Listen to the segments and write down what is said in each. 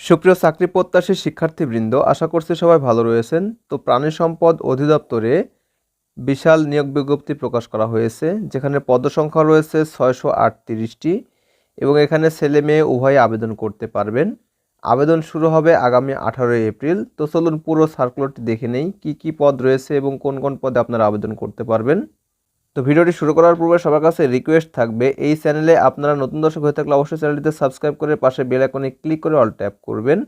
সুপ্রিয় চাকরি প্রত্যাশী শিক্ষার্থীবৃন্দ, আশা করছি সবাই ভালো রয়েছেন। তো প্রাণী সম্পদ অধিদপ্তরে বিশাল নিয়োগ বিজ্ঞপ্তি প্রকাশ করা হয়েছে, যেখানে পদসংখ্যা রয়েছে ছয়শো আটত্রিশটি এবং এখানে ছেলে মেয়ে উভয়ে আবেদন করতে পারবেন। আবেদন শুরু হবে আগামী আঠারোই এপ্রিল। তো চলুন পুরো সার্কুলারটি দেখে নেই, কী কী পদ রয়েছে এবং কোন কোন পদে আপনারা আবেদন করতে পারবেন। তো ভিডিওটি শুরু করার পূর্বে সবার কাছে রিকোয়েস্ট থাকবে, এই চ্যানেলে আপনারা নতুন দর্শক হয়ে থাকলে অবশ্যই চ্যানেলটিতে সাবস্ক্রাইব করে পাশে বেল আইকনে ক্লিক করে অল ট্যাপ করবেন।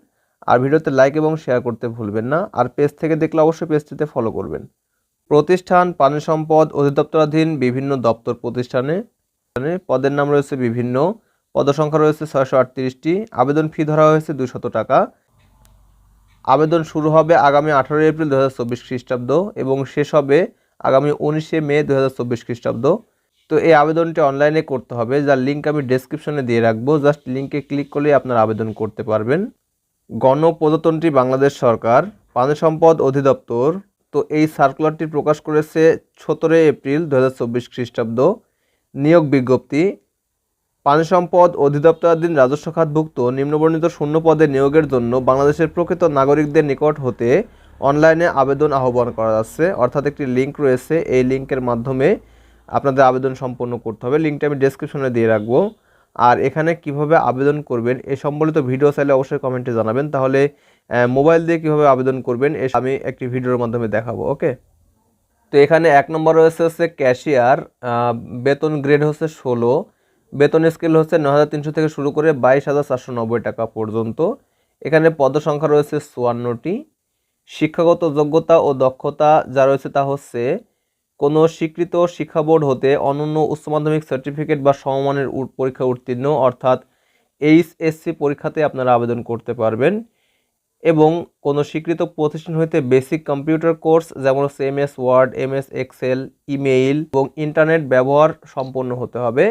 আর ভিডিওতে লাইক এবং শেয়ার করতে ভুলবেন না। আর পেজ থেকে দেখলে অবশ্যই পেজটিতে ফলো করবেন। প্রতিষ্ঠান, পানি সম্পদ, অধিদপ্তরাধীন, বিভিন্ন দপ্তর প্রতিষ্ঠানে। পদের নাম রয়েছে বিভিন্ন। পদসংখ্যা রয়েছে ছয়শো আটত্রিশটি। আবেদন ফি ধরা হয়েছে দুশত টাকা। আবেদন শুরু হবে আগামী আঠারোই এপ্রিল দু হাজার চব্বিশ খ্রিস্টাব্দ এবং শেষ হবে আগামী উনিশে মে দু হাজার চব্বিশ খ্রিস্টাব্দ। তো এই আবেদনটি অনলাইনে করতে হবে, যার লিঙ্ক আমি ডেসক্রিপশনে দিয়ে রাখব। জাস্ট লিঙ্কে ক্লিক করলেই আপনার আবেদন করতে পারবেন। গণপ্রজাতন্ত্রী বাংলাদেশ সরকার, পানি সম্পদ অধিদপ্তর, তো এই সার্কুলারটি প্রকাশ করেছে সতেরোই এপ্রিল দু হাজার চব্বিশ খ্রিস্টাব্দ। নিয়োগ বিজ্ঞপ্তি, পানি সম্পদ অধিদপ্তরাধীন রাজস্ব খাতভুক্ত নিম্নবর্ণিত শূন্য পদে নিয়োগের জন্য বাংলাদেশের প্রকৃত নাগরিকদের নিকট হতে অনলাইনে আবেদন আহ্বান করা যাচ্ছে। অর্থাৎ একটি লিঙ্ক রয়েছে। এই লিঙ্কের মাধ্যমে আপনাদের আবেদন সম্পন্ন করতে হবে। লিঙ্কটা আমি ডেসক্রিপশনে দিয়ে রাখব। আর এখানে কীভাবে আবেদন করবেন, এ সম্বলিত ভিডিও চাইলে অবশ্যই কমেন্টে জানাবেন। তাহলে মোবাইল দিয়ে কীভাবে আবেদন করবেন, এ আমি একটি ভিডিওর মাধ্যমে দেখাবো ওকে তো এখানে এক নম্বর রয়েছে হচ্ছে ক্যাশিয়ার বেতন গ্রেড হচ্ছে ষোলো। বেতন স্কেল হচ্ছে ন হাজার তিনশো থেকে শুরু করে বাইশ হাজার চারশো নব্বই টাকা পর্যন্ত। এখানে পদসংখ্যা রয়েছে চুয়ান্নটি। শিক্ষাগত যোগ্যতা ও দক্ষতা যা রয়েছে তা হচ্ছে কোনো স্বীকৃত শিক্ষা বোর্ড হতে অনন্য উচ্চ মাধ্যমিক সার্টিফিকেট বা সমমানের পরীক্ষা উত্তীর্ণ, অর্থাৎ এইচএসসি পরীক্ষাতে আপনারা আবেদন করতে পারবেন। এবং কোনো স্বীকৃত প্রতিষ্ঠান হইতে বেসিক কম্পিউটার কোর্স যেমন হচ্ছে M S Word M S Excel email এবং ইন্টারনেট ব্যবহার সম্পন্ন হতে হবে।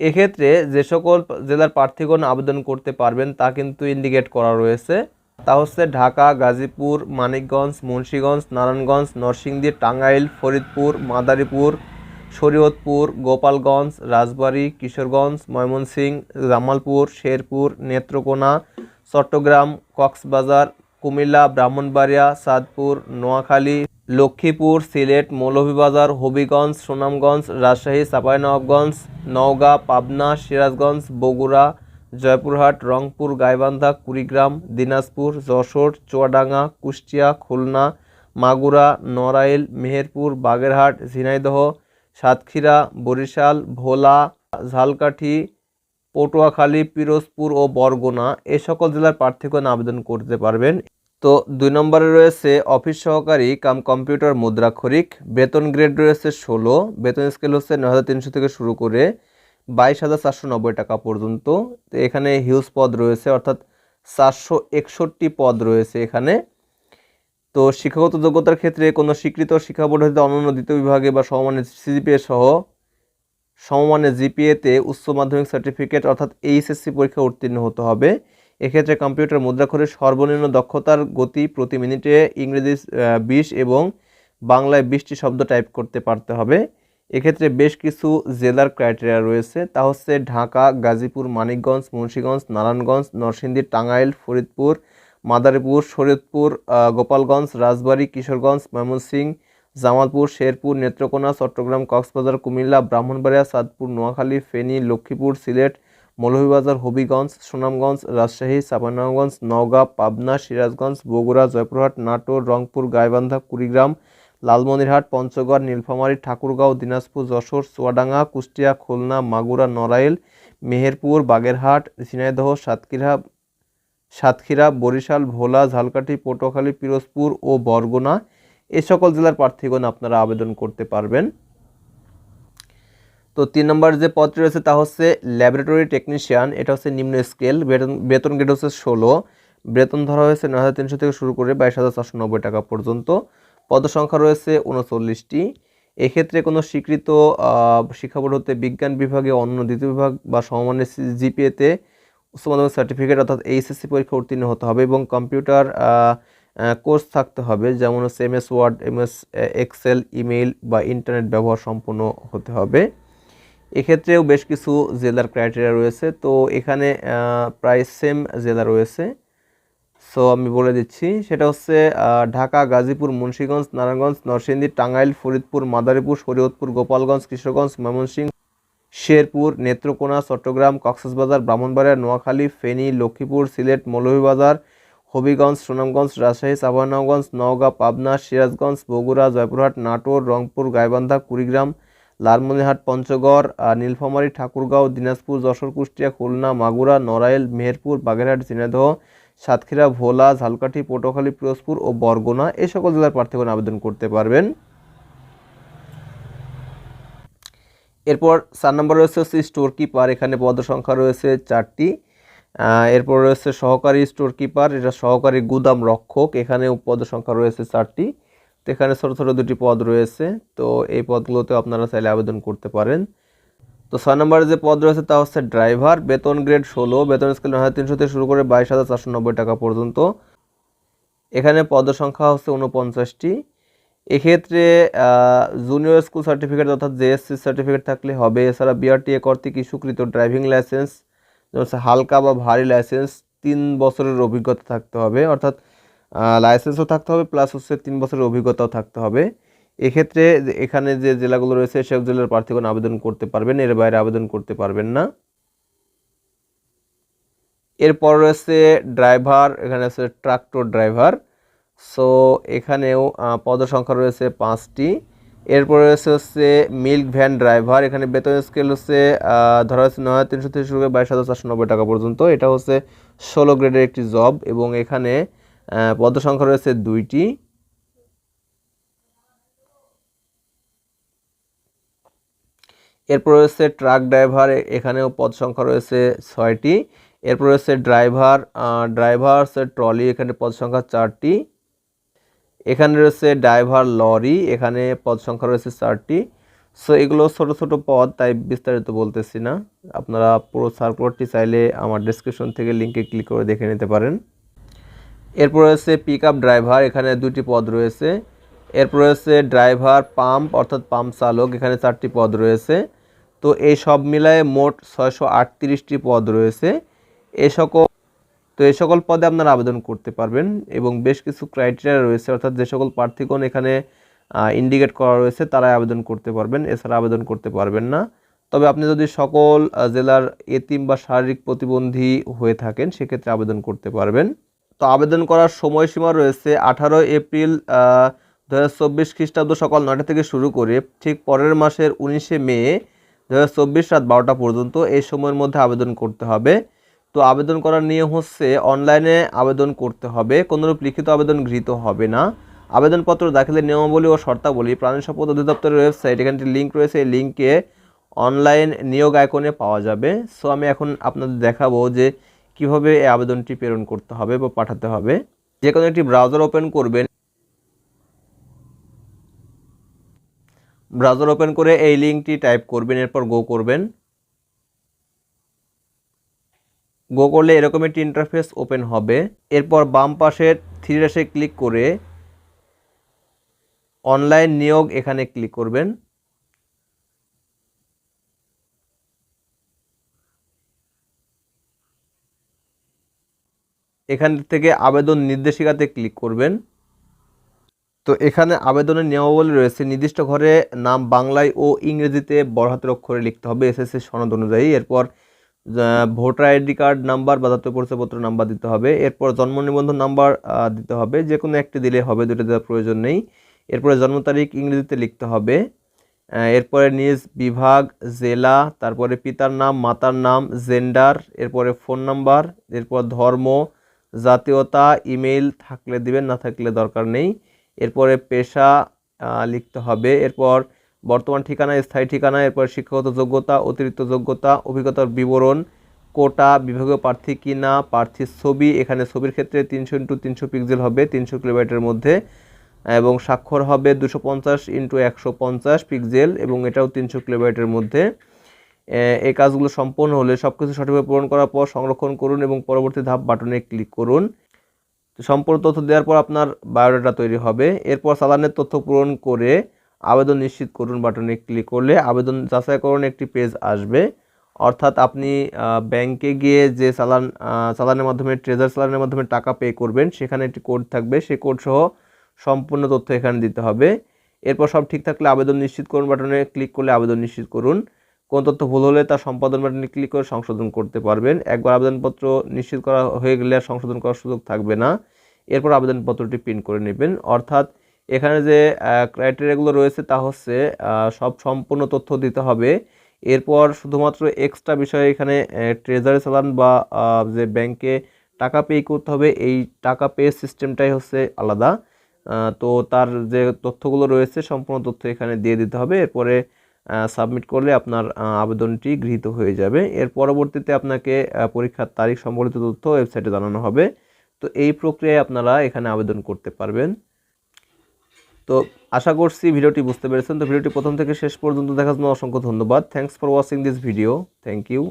এক্ষেত্রে যে সকল জেলার প্রার্থীগণ আবেদন করতে পারবেন তা কিন্তু ইন্ডিকেট করা রয়েছে। তা হচ্ছে ঢাকা, গাজীপুর, মানিকগঞ্জ, মুন্সীগঞ্জ, নারায়ণগঞ্জ, নরসিংদী, টাঙ্গাইল, ফরিদপুর, মাদারীপুর, শরীয়তপুর, গোপালগঞ্জ, রাজবাড়ী, কিশোরগঞ্জ, ময়মনসিংহ, জামালপুর, শেরপুর, নেত্রকোনা, চট্টগ্রাম, কক্সবাজার, কুমিল্লা, ব্রাহ্মণবাড়িয়া, সাদপুর, নোয়াখালী, লক্ষ্মীপুর, সিলেট, মৌলভীবাজার, হবিগঞ্জ, সুনামগঞ্জ, রাজশাহী, চাঁপাইনবাবগঞ্জ, নওগাঁ, পাবনা, সিরাজগঞ্জ, বগুড়া জয়পুরহাট, রংপুর, গাইবান্ধা, কুড়িগ্রাম, দিনাজপুর, যশোর, চুয়াডাঙ্গা, কুষ্টিয়া, খুলনা, মাগুরা, নড়াইল, মেহেরপুর, বাগেরহাট, ঝিনাইদহ, সাতক্ষীরা, বরিশাল, ভোলা, ঝালকাঠি, পটুয়াখালী, পিরোজপুর ও বরগুনা এই সকল জেলার প্রার্থীগণ আবেদন করতে পারবেন। তো দুই নম্বরে রয়েছে অফিস সহকারী কাম কম্পিউটার মুদ্রাক্ষরিক, বেতন গ্রেড রয়েছে ষোলো, বেতন স্কেল হচ্ছে ন হাজার তিনশো থেকে শুরু করে বাইশ হাজার চারশো নব্বই টাকা পর্যন্ত। এখানে হিউজ পদ রয়েছে, অর্থাৎ চারশো একষট্টি পদ রয়েছে এখানে। তো শিক্ষাগত যোগ্যতার ক্ষেত্রে কোনো স্বীকৃত শিক্ষা বোর্ড হতে অনন্য দ্বিতীয় বিভাগে বা সমমানের সিজিপিএ সহ সমমানের জিপিএতে উচ্চ মাধ্যমিক সার্টিফিকেট অর্থাৎ এইচএসসি পরীক্ষা উত্তীর্ণ হতে হবে। এক্ষেত্রে কম্পিউটার মুদ্রাক্ষরের সর্বনিম্ন দক্ষতার গতি প্রতি মিনিটে ইংরেজি বিশ এবং বাংলায় বিশটি শব্দ টাইপ করতে পারতে হবে। এক্ষেত্রে বেশ কিছু জেলার ক্রাইটেরিয়া রয়েছে। তা হচ্ছে ঢাকা, গাজীপুর, মানিকগঞ্জ, মুন্সীগঞ্জ, নারায়ণগঞ্জ, নরসিংদী, টাঙ্গাইল, ফরিদপুর, মাদারীপুর, শরীয়তপুর গোপালগঞ্জ, রাজবাড়ী, কিশোরগঞ্জ, ময়মনসিংহ, জামালপুর, শেরপুর, নেত্রকোনা, চট্টগ্রাম, কক্সবাজার, কুমিল্লা, ব্রাহ্মণবাড়িয়া চাঁদপুর নোয়াখালী, ফেনী, লক্ষ্মীপুর, সিলেট, মৌলভীবাজার, হবিগঞ্জ, সুনামগঞ্জ, রাজশাহী, চাঁপাইনবাবগঞ্জ, নওগাঁ, পাবনা, সিরাজগঞ্জ, বগুড়া, জয়পুরহাট, নাটোর, রংপুর, গাইবান্ধা, কুড়িগ্রাম লালমনিরহাট, পঞ্চগড়, নীলফামারী, ঠাকুরগাঁও, দিনাজপুর, যশোর, চুয়াডাঙ্গা, কুষ্টিয়া, খুলনা, মাগুরা, নড়াইল, মেহেরপুর, বাগেরহাট, ঝিনাইদহ, সাতক্ষীরা সাতক্ষীরা, বরিশাল, ভোলা, ঝালকাঠি, পটুয়াখালী, পিরোজপুর ও বরগুনা। এ সকল জেলার প্রার্থীগণ আপনারা আবেদন করতে পারবেন। তো তিন নম্বর যে পদটি রয়েছে তা হচ্ছে ল্যাবরেটরি টেকনিশিয়ান। এটা হচ্ছে নিম্ন স্কেল, বেতন বেতন গ্রেড হচ্ছে ষোলো। বেতন ধরা হয়েছে নয় হাজার তিনশো থেকে শুরু করে বাইশ হাজার নব্বই টাকা পর্যন্ত। পদসংখ্যা রয়েছে উনচল্লিশটি। এক্ষেত্রে কোনো স্বীকৃত শিক্ষা বোর্ড হতে বিজ্ঞান বিভাগে, অন্য দ্বিতীয় বিভাগ বা সমমানের জিপিএতে উচ্চ মাধ্যমিক সার্টিফিকেট অর্থাৎ এইচএসসি পরীক্ষা উত্তীর্ণ হতে হবে এবং কম্পিউটার কোর্স থাকতে হবে। যেমন হচ্ছে M S Word M S Excel, email বা ইন্টারনেট ব্যবহার সম্পূর্ণ হতে হবে। এক্ষেত্রেও বেশ কিছু জেলার ক্রাইটেরিয়া রয়েছে। তো এখানে প্রায় সেম জেলা রয়েছে। সো আমি বলে দিচ্ছি, সেটা হচ্ছে ঢাকা, গাজীপুর, মুন্সীগঞ্জ, নারায়ণগঞ্জ, নরসিংদী, টাঙ্গাইল, ফরিদপুর, মাদারীপুর, শরীয়তপুর, গোপালগঞ্জ, কিশোরগঞ্জ, ময়মনসিংহ, শেরপুর, নেত্রকোনা, চট্টগ্রাম, কক্সবাজার, ব্রাহ্মণবাড়িয়া, নোয়াখালী, ফেনী, লক্ষ্মীপুর, সিলেট, মৌলভীবাজার, হবিগঞ্জ, সুনামগঞ্জ, রাজশাহী চাঁপাইনবাবগঞ্জ নওগাঁ, পাবনা, সিরাজগঞ্জ, বগুড়া, জয়পুরহাট, নাটোর, রংপুর, গাইবান্ধা, কুড়িগ্রাম, লালমনিরহাট, পঞ্চগড় নীলফামারী, ঠাকুরগাঁও, দিনাজপুর, যশোর, কুষ্টিয়া, খুলনা, মাগুরা, নড়াইল, মেহেরপুর, বাগেরহাট, ঝিনাইদহ সাতক্ষীরা, ভোলা, ঝালকাঠি, পটুয়াখালী, পিরোজপুর ও বরগুনা এই সকল জেলার প্রার্থীগণ আবেদন করতে পারবেন। এরপর চার নম্বর রয়েছে হচ্ছে স্টোর কিপার এখানে পদ সংখ্যা রয়েছে চারটি। এরপর রয়েছে সহকারী স্টোর কিপার এটা সহকারী গুদাম রক্ষক এখানেও পদ সংখ্যা রয়েছে চারটি। তো এখানে ছোটো ছোটো দুটি পদ রয়েছে, তো এই পদগুলোতে আপনারা চাইলে আবেদন করতে পারেন। তো ছয় নম্বরে যে পদ রয়েছে তা হচ্ছে ড্রাইভার। বেতন গ্রেড ষোলো, বেতন স্কেল নয় হাজার তিনশো থেকে শুরু করে বাইশ হাজার চারশো নব্বই টাকা পর্যন্ত। এখানে পদ সংখ্যা হচ্ছে উনপঞ্চাশটি এক্ষেত্রে জুনিয়র স্কুল সার্টিফিকেট অর্থাৎ জেএসসি সার্টিফিকেট থাকলে হবে। এছাড়া বিআরটিএ কর্তৃক ইস্যুকৃত ড্রাইভিং লাইসেন্স যেমন হালকা বা ভারী লাইসেন্স তিন বছরের অভিজ্ঞতা থাকতে হবে। অর্থাৎ লাইসেন্সও থাকতে হবে প্লাস হচ্ছে তিন বছরের অভিজ্ঞতাও থাকতে হবে। এক্ষেত্রে এখানে যে জেলাগুলো রয়েছে সেসব জেলার প্রার্থীগণ আবেদন করতে পারবেন, এর বাইরে আবেদন করতে পারবেন না। এরপর রয়েছে ড্রাইভার, এখানে আছে ট্রাক্টর ড্রাইভার। সো, এখানেও পদসংখ্যা রয়েছে পাঁচটি। এরপর রয়েছে হচ্ছে মিল্ক ভ্যান ড্রাইভার। এখানে বেতন স্কেল হচ্ছে ধরা হচ্ছে নয় তিনশো থেকে শুরু বাইশ হাজার চারশো নব্বই টাকা পর্যন্ত। এটা হচ্ছে ষোলো গ্রেডের একটি জব এবং এখানে পদসংখ্যা রয়েছে দুইটি। এরপর রয়েছে ট্রাক ড্রাইভার, এখানেও পদ সংখ্যা রয়েছে ছয়টি। এরপর রয়েছে ড্রাইভার ড্রাইভার ট্রলি, এখানে পদ সংখ্যা চারটি। এখানে রয়েছে ড্রাইভার লরি, এখানে পদ সংখ্যা রয়েছে চারটি। সো এগুলো ছোট ছোট পদ, তাই বিস্তারিত বলতেছি না। আপনারা পুরো সার্কুলারটি চাইলে আমার ডেসক্রিপশন থেকে লিঙ্কে ক্লিক করে দেখে নিতে পারেন। এরপর রয়েছে পিক ড্রাইভার এখানে দুটি পদ রয়েছে। এরপর রয়েছে ড্রাইভার, পাম্প, অর্থাৎ পাম্প চালক, এখানে চারটি পদ রয়েছে। তো এই সব মিলায়ে মোট ছয়শো আটত্রিশটি পদ রয়েছে। এ সকল তো এই সকল পদে আপনারা আবেদন করতে পারবেন এবং বেশ কিছু ক্রাইটেরিয়া রয়েছে, অর্থাৎ যে সকল প্রার্থীগণ এখানে ইন্ডিকেট করা রয়েছে, তারাই আবেদন করতে পারবেন, এছাড়া আবেদন করতে পারবেন না। তবে আপনি যদি সকল জেলার এতিম বা শারীরিক প্রতিবন্ধী হয়ে থাকেন, সেক্ষেত্রে আবেদন করতে পারবেন। তো আবেদন করার সময়সীমা রয়েছে আঠারোই এপ্রিল দু হাজার চব্বিশ খ্রিস্টাব্দ সকাল নয়টা থেকে শুরু করে ঠিক পরের মাসের উনিশে মে দু হাজার চব্বিশ রাত বারোটা পর্যন্ত এই সময়ের মধ্যে আবেদন করতে হবে। তো আবেদন করার নিয়ম হচ্ছে অনলাইনে আবেদন করতে হবে, কোনোরূপ লিখিত আবেদন গৃহীত হবে না। আবেদনপত্র দাখিলের নিয়মাবলী ও শর্তাবলী প্রাণী সম্পদ অধিদপ্তরের ওয়েবসাইট, এখানে একটি লিঙ্ক রয়েছে, এই লিঙ্কে অনলাইন নিয়োগ আইকনে পাওয়া যাবে। সো আমি এখন আপনাদের দেখাবো যে কীভাবে এই আবেদনটি প্রেরণ করতে হবে বা পাঠাতে হবে। যে কোনো একটি ব্রাউজার ওপেন করবেন ব্রাউজার ওপেন করে এই লিঙ্কটি টাইপ করবেন, এরপর গো করবেন। গো করলে এরকম একটি ইন্টারফেস ওপেন হবে। এরপর বাম পাশের থ্রি ড্যাশে ক্লিক করে অনলাইন নিয়োগ এখানে ক্লিক করবেন। এখান থেকে আবেদন নির্দেশিকাতে ক্লিক করবেন। তো এখানে আবেদনের নিয়মাবলী রয়েছে। নির্দিষ্ট ঘরে নাম বাংলায় ও ইংরেজিতে বড় হাতের অক্ষরে লিখতে হবে এসএসসি সনদ অনুযায়ী। এরপর ভোটার আইডি কার্ড নাম্বার বা জাতীয় পরিচয়পত্র নাম্বার দিতে হবে। এরপর জন্ম নিবন্ধন নাম্বার দিতে হবে। যে কোনো একটি দিলে হবে, দুটো দেওয়ার প্রয়োজন নেই। এরপরে জন্ম তারিখ ইংরেজিতে লিখতে হবে। এরপরে নিজ বিভাগ, জেলা, তারপরে পিতার নাম, মাতার নাম, জেন্ডার, এরপরে ফোন নাম্বার, এরপর ধর্ম, জাতীয়তা, ইমেইল থাকলে দিবেন, না থাকলে দরকার নেই। এরপরে পেশা লিখতে হবে। এরপর বর্তমান ঠিকানা, স্থায়ী ঠিকানা, এরপর শিক্ষাগত যোগ্যতা, অতিরিক্ত যোগ্যতা, অভিজ্ঞতার বিবরণ, কোটা, বিভাগীয় প্রার্থী কি না, প্রার্থীর ছবি, এখানে ছবির ক্ষেত্রে তিনশো ইন্টু তিনশো পিক্সেল হবে, তিনশো কিলোমিটারের মধ্যে। এবং স্বাক্ষর হবে দুশো পঞ্চাশ ইন্টু একশো পঞ্চাশ পিক্সেল এবং এটাও তিনশো কিলোমিটারের মধ্যে। এই কাজগুলো সম্পন্ন হলে সব কিছু সঠিকভাবে পূরণ করার পর সংরক্ষণ করুন এবং পরবর্তী ধাপ বাটনে ক্লিক করুন। তো সম্পূর্ণ তথ্য দেওয়ার পর আপনার বায়োডাটা তৈরি হবে। এরপর চালানের তথ্য পূরণ করে আবেদন নিশ্চিত করুন বাটনে ক্লিক করলে আবেদন যাচাইকরণ একটি পেজ আসবে। অর্থাৎ আপনি ব্যাংকে গিয়ে যে চালান চালানের মাধ্যমে ট্রেজার চালানের মাধ্যমে টাকা পে করবেন, সেখানে একটি কোড থাকবে। সেই কোড সহ সম্পূর্ণ তথ্য এখানে দিতে হবে। এরপর সব ঠিক থাকলে আবেদন নিশ্চিত করুন বাটনে ক্লিক করলে আবেদন নিশ্চিত করুন। কোন তথ্য ভুল হলে তা সম্পাদন বাটনে ক্লিক করে সংশোধন করতে পারবেন। একবার আবেদনপত্র নিশ্চিত করা হয়ে গেলে আর সংশোধন করার সুযোগ থাকবে না। এরপর আবেদনপত্রটি প্রিন্ট করে নেবেন। অর্থাৎ এখানে যে ক্রাইটেরিয়াগুলো রয়েছে তা হচ্ছে সব সম্পূর্ণ তথ্য দিতে হবে। এরপর শুধুমাত্র এক্সট্রা বিষয়ে এখানে ট্রেজারি চালান বা যে ব্যাংকে টাকা পে করতে হবে, এই টাকা পে সিস্টেমটাই হচ্ছে আলাদা। তো তার যে তথ্যগুলো রয়েছে, সম্পূর্ণ তথ্য এখানে দিয়ে দিতে হবে। এরপরে সাবমিট করলে আপনার আবেদনটি গৃহীত হয়ে যাবে। এর পরবর্তীতে আপনাকে পরীক্ষার তারিখ সম্বলিত তথ্য ওয়েবসাইটে জানানো হবে। তো এই প্রক্রিয়ায় আপনারা এখানে আবেদন করতে পারবেন। তো আশা করছি ভিডিওটি বুঝতে পেরেছেন। তো ভিডিওটি প্রথম থেকে শেষ পর্যন্ত দেখার জন্য অসংখ্য ধন্যবাদ। Thanks for watching this video thank you